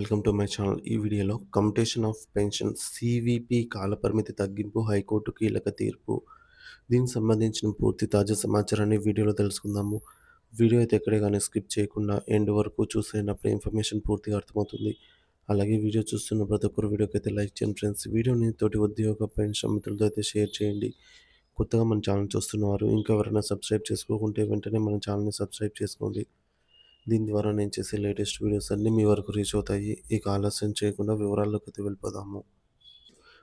Welcome to my channel. ఈ వీడియోలో competition of pension సీవీపీ కాలపరిమితి తగ్గింపు హైకోర్టు కీలక తీర్పు. దీనికి సంబంధించిన పూర్తి తాజా సమాచారాన్ని వీడియోలో తెలుసుకుందాము. వీడియో అయితే ఎక్కడే కానీ స్కిప్ చేయకుండా ఎండ్ వరకు చూసేటప్పుడు ఇన్ఫర్మేషన్ పూర్తిగా అర్థమవుతుంది. అలాగే వీడియో చూస్తున్న ప్రతి ఒక్కరు వీడియోకి అయితే లైక్ చేయండి ఫ్రెండ్స్. వీడియోని తోటి ఉద్యోగ పెన్షన్ మిత్రులతో అయితే షేర్ చేయండి. కొత్తగా మన ఛానల్ చూస్తున్నవారు ఇంకా ఎవరైనా సబ్స్క్రైబ్ చేసుకోకుంటే వెంటనే మన ఛానల్ని సబ్స్క్రైబ్ చేసుకోండి. దీని ద్వారా నేను చేసే లేటెస్ట్ వీడియోస్ అన్నీ మీ వరకు రీచ్ అవుతాయి. ఇక ఆలస్యం చేయకుండా వివరాల్లోకి అయితే వెళ్ళిపోదాము.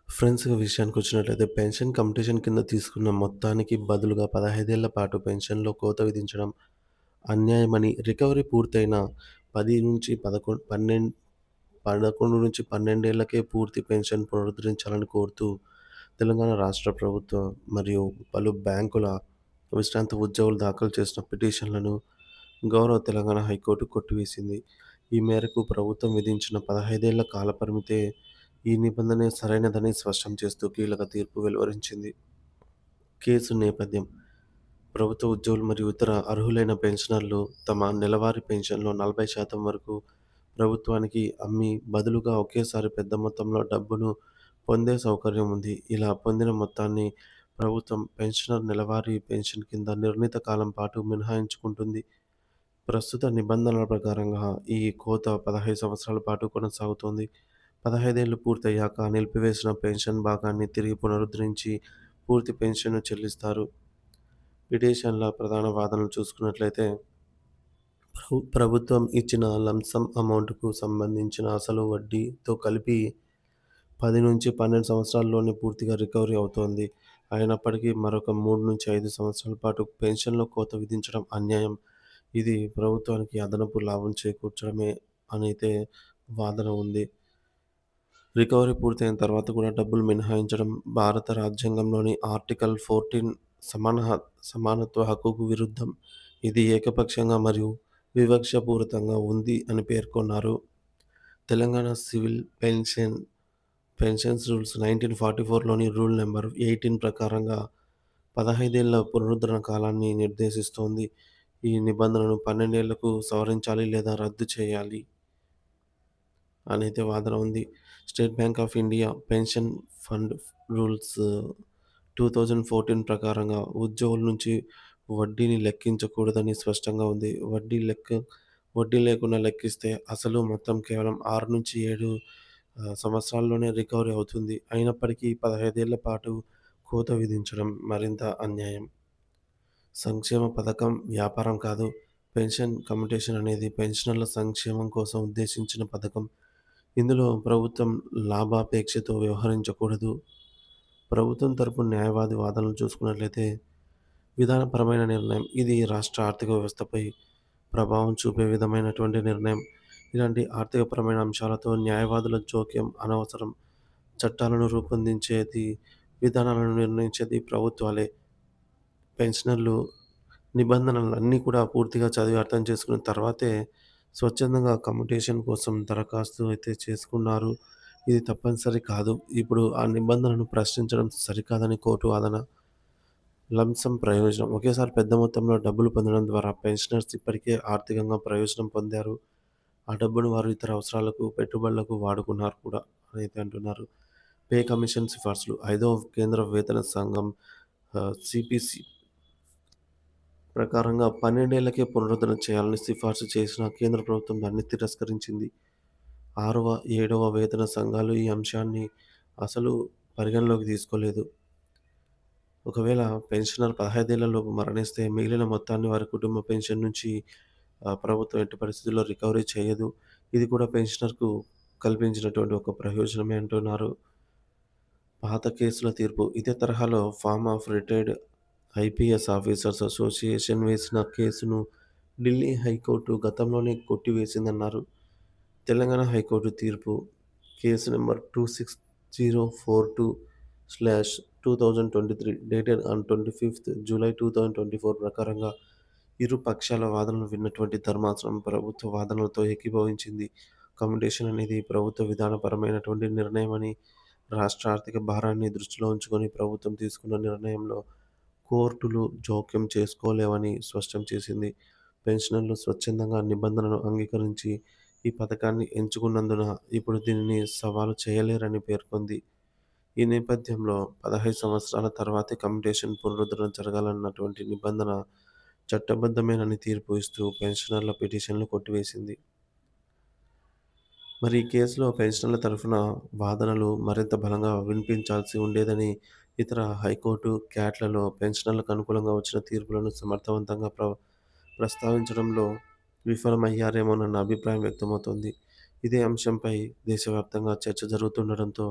ఫ్రెండ్స్ విషయానికి వచ్చినట్లయితే పెన్షన్ కంపిటీషన్ కింద తీసుకున్న మొత్తానికి బదులుగా పదహైదేళ్ళ పాటు పెన్షన్లో కోత విధించడం అన్యాయమని రికవరీ పూర్తయిన పది నుంచి పదకొండు పన్నెండు పదకొండు నుంచి పన్నెండేళ్ళకే పూర్తి పెన్షన్ పునరుద్ధరించాలని కోరుతూ తెలంగాణ రాష్ట్ర ప్రభుత్వం మరియు పలు బ్యాంకుల విశ్రాంత ఉద్యోగులు దాఖలు చేసిన పిటిషన్లను గౌరవ తెలంగాణ హైకోర్టు కొట్టివేసింది. ఈ మేరకు ప్రభుత్వం విధించిన పదహైదేళ్ళ కాలపరిమితే ఈ నిబంధన సరైనదని స్పష్టం చేస్తూ కీలక తీర్పు వెలువరించింది. కేసు నేపథ్యం ప్రభుత్వ ఉద్యోగులు మరియు ఇతర అర్హులైన పెన్షనర్లు తమ నెలవారీ పెన్షన్లో నలభై శాతం వరకు ప్రభుత్వానికి అమ్మి బదులుగా ఒకేసారి పెద్ద మొత్తంలో డబ్బును పొందే సౌకర్యం ఉంది. ఇలా పొందిన మొత్తాన్ని ప్రభుత్వం పెన్షనర్ నెలవారీ పెన్షన్ కింద నిర్ణీత కాలం పాటు మినహాయించుకుంటుంది. ప్రస్తుత నిబంధనల ప్రకారంగా ఈ కోత పదహైదు సంవత్సరాల పాటు కొనసాగుతోంది. పదహైదేళ్ళు పూర్తయ్యాక నిలిపివేసిన పెన్షన్ భాగాన్ని తిరిగి పునరుద్ధరించి పూర్తి పెన్షన్ను చెల్లిస్తారు. పిటిషన్ల ప్రధాన వాదనలు చూసుకున్నట్లయితే ప్రభుత్వం ఇచ్చిన లంసమ్ అమౌంట్కు సంబంధించిన అసలు వడ్డీతో కలిపి పది నుంచి పన్నెండు సంవత్సరాల్లోనే పూర్తిగా రికవరీ అవుతోంది. అయినప్పటికీ మరొక మూడు నుంచి ఐదు సంవత్సరాల పాటు పెన్షన్లో కోత విధించడం అన్యాయం. ఇది ప్రభుత్వానికి అదనపు లాభం చేకూర్చడమే అనైతే వాదన ఉంది. రికవరీ పూర్తయిన తర్వాత కూడా డబ్బులు మినహాయించడం భారత రాజ్యాంగంలోని ఆర్టికల్ ఫోర్టీన్ సమాన సమానత్వ హక్కుకు విరుద్ధం. ఇది ఏకపక్షంగా మరియు వివక్షపూరితంగా ఉంది అని పేర్కొన్నారు. Telangana civil pension pensions rules nineteen forty ఫోర్లోని rule number eighteen ప్రకారంగా పదహైదేళ్ళ పునరుద్ధరణ కాలాన్ని నిర్దేశిస్తోంది. ఈ నిబంధనను పన్నెండేళ్ళకు సవరించాలి లేదా రద్దు చేయాలి అనైతే వాదన ఉంది. State Bank of India pension fund rules two thousand fourteen ప్రకారంగా ఉద్యోగుల నుంచి వడ్డీని లెక్కించకూడదని స్పష్టంగా ఉంది. వడ్డీ లెక్క వడ్డీ లేకుండా లెక్కిస్తే అసలు మొత్తం కేవలం ఆరు నుంచి ఏడు సంవత్సరాల్లోనే రికవరీ అవుతుంది. అయినప్పటికీ పదహైదేళ్ళ పాటు కోత విధించడం మరింత అన్యాయం. సంక్షేమ పథకం వ్యాపారం కాదు. పెన్షన్ కమ్యూటేషన్ అనేది పెన్షనర్ల సంక్షేమం కోసం ఉద్దేశించిన పథకం. ఇందులో ప్రభుత్వం లాభాపేక్షతో వ్యవహరించకూడదు. ప్రభుత్వం తరపు న్యాయవాది వాదనలు చూసుకున్నట్లయితే విధానపరమైన నిర్ణయం ఇది రాష్ట్ర ఆర్థిక వ్యవస్థపై ప్రభావం చూపే విధమైనటువంటి నిర్ణయం. ఇలాంటి ఆర్థికపరమైన అంశాలతో న్యాయవాదుల జోక్యం అనవసరం. చట్టాలను రూపొందించేది, విధానాలను నిర్ణయించేది ప్రభుత్వాలే. పెన్షనర్లు నిబంధనలన్నీ కూడా పూర్తిగా చదివి అర్థం చేసుకున్న తర్వాతే స్వచ్ఛందంగా కమ్యూటేషన్ కోసం దరఖాస్తు అయితే చేసుకున్నారు. ఇది తప్పనిసరి కాదు. ఇప్పుడు ఆ నిబంధనను ప్రశ్నించడం సరికాదని కోర్టు వాదన. లంసం ప్రయోజనం ఒకేసారి పెద్ద మొత్తంలో డబ్బులు పొందడం ద్వారా పెన్షనర్స్ ఇప్పటికే ఆర్థికంగా ప్రయోజనం పొందారు. ఆ డబ్బును వారు ఇతర అవసరాలకు, పెట్టుబడులకు వాడుకున్నారు కూడా అనైతే అంటున్నారు. పే కమిషన్ సిఫార్సులు ఐదవ కేంద్ర వేతన సంఘం సిపిసి ప్రకారంగా పన్నెండేళ్ళకే పునరుద్ధరణ చేయాలని సిఫార్సు చేసినా కేంద్ర ప్రభుత్వం దాన్ని తిరస్కరించింది. ఆరవ, ఏడవ వేతన సంఘాలు ఈ అంశాన్ని అసలు పరిగణలోకి తీసుకోలేదు. ఒకవేళ పెన్షనర్ పదహైదేళ్ళలోపు మరణిస్తే మిగిలిన మొత్తాన్ని వారి కుటుంబ పెన్షన్ నుంచి ప్రభుత్వం ఎట్టి పరిస్థితుల్లో రికవరీ చేయదు. ఇది కూడా పెన్షనర్కు కల్పించినటువంటి ఒక ప్రయోజనమే అంటున్నారు. పాత కేసుల తీర్పు ఇదే తరహాలో forum of retired IPS officers association వేసిన కేసును ఢిల్లీ హైకోర్టు గతంలోనే కొట్టివేసిందన్నారు. తెలంగాణ హైకోర్టు తీర్పు case number two six zero four two slash two thousand twenty three dated on twenty fifth July two thousand twenty four ప్రకారంగా ఇరు పక్షాల వాదనలు విన్నటువంటి ధర్మాసనం ప్రభుత్వ వాదనలతో ఏకీభవించింది. కమ్యుటేషన్ అనేది ప్రభుత్వ విధానపరమైనటువంటి నిర్ణయమని, రాష్ట్ర ఆర్థిక భారాన్ని దృష్టిలో ఉంచుకొని ప్రభుత్వం తీసుకున్న నిర్ణయంలో కోర్టులు జోక్యం చేసుకోలేవని స్పష్టం చేసింది. పెన్షనర్లు స్వచ్ఛందంగా నిబంధనలు అంగీకరించి ఈ పథకాన్ని ఎంచుకున్నందున ఇప్పుడు దీనిని సవాలు చేయలేరని పేర్కొంది. ఈ నేపథ్యంలో 15 సంవత్సరాల తర్వాతే కమ్యుటేషన్ పునరుద్ధరణ జరగాలన్నటువంటి నిబంధన చట్టబద్ధమేనని తీర్పు ఇస్తూ పెన్షనర్ల పిటిషన్లు కొట్టివేసింది. మరి ఈ కేసులో పెన్షనర్ల తరఫున వాదనలు మరింత బలంగా వినిపించాల్సి ఉండేదని, ఇతర హైకోర్టు, క్యాట్‌లలో పెన్షనర్లకు అనుకూలంగా వచ్చిన తీర్పులను సమర్థవంతంగా ప్ర ప్రస్తావించడంలో విఫలమయ్యారేమోనన్న అభిప్రాయం వ్యక్తమవుతోంది. ఇదే అంశంపై దేశవ్యాప్తంగా చర్చ జరుగుతుండటంతో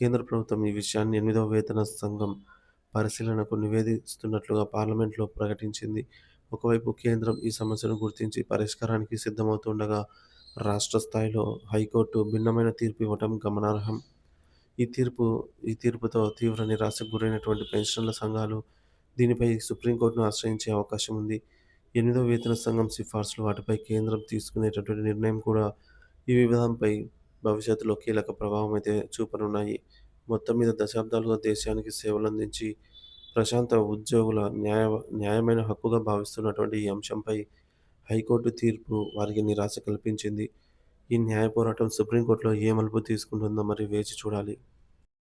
కేంద్ర ప్రభుత్వం ఈ విషయాన్ని ఎనిమిదవ వేతన సంఘం పరిశీలనకు నివేదిస్తున్నట్లుగా పార్లమెంట్‌లో ప్రకటించింది. ఒకవైపు కేంద్రం ఈ సమస్యను గుర్తించి పరిష్కారానికి సిద్ధమవుతుండగా, రాష్ట్ర స్థాయిలో హైకోర్టు భిన్నమైన తీర్పు ఇవ్వటం గమనార్హం. ఈ తీర్పు ఈ తీర్పుతో తీవ్ర నిరాశకు గురైనటువంటి పెన్షనర్ల సంఘాలు దీనిపై సుప్రీంకోర్టును ఆశ్రయించే అవకాశం ఉంది. ఎనిమిదవ వేతన సంఘం సిఫార్సులు, వాటిపై కేంద్రం తీసుకునేటటువంటి నిర్ణయం కూడా ఈ వివాదంపై భవిష్యత్తులో కీలక ప్రభావం అయితే చూపనున్నాయి. మొత్తం మీద దశాబ్దాలుగా దేశానికి సేవలందించి, ప్రశాంత ఉద్యోగుల న్యాయ న్యాయమైన హక్కుగా భావిస్తున్నటువంటి ఈ అంశంపై హైకోర్టు తీర్పు వారికి నిరాశ కల్పించింది. ఈ న్యాయ పోరాటం సుప్రీంకోర్టులో ఏ మలుపు తీసుకుంటుందో మరి వేచి చూడాలి.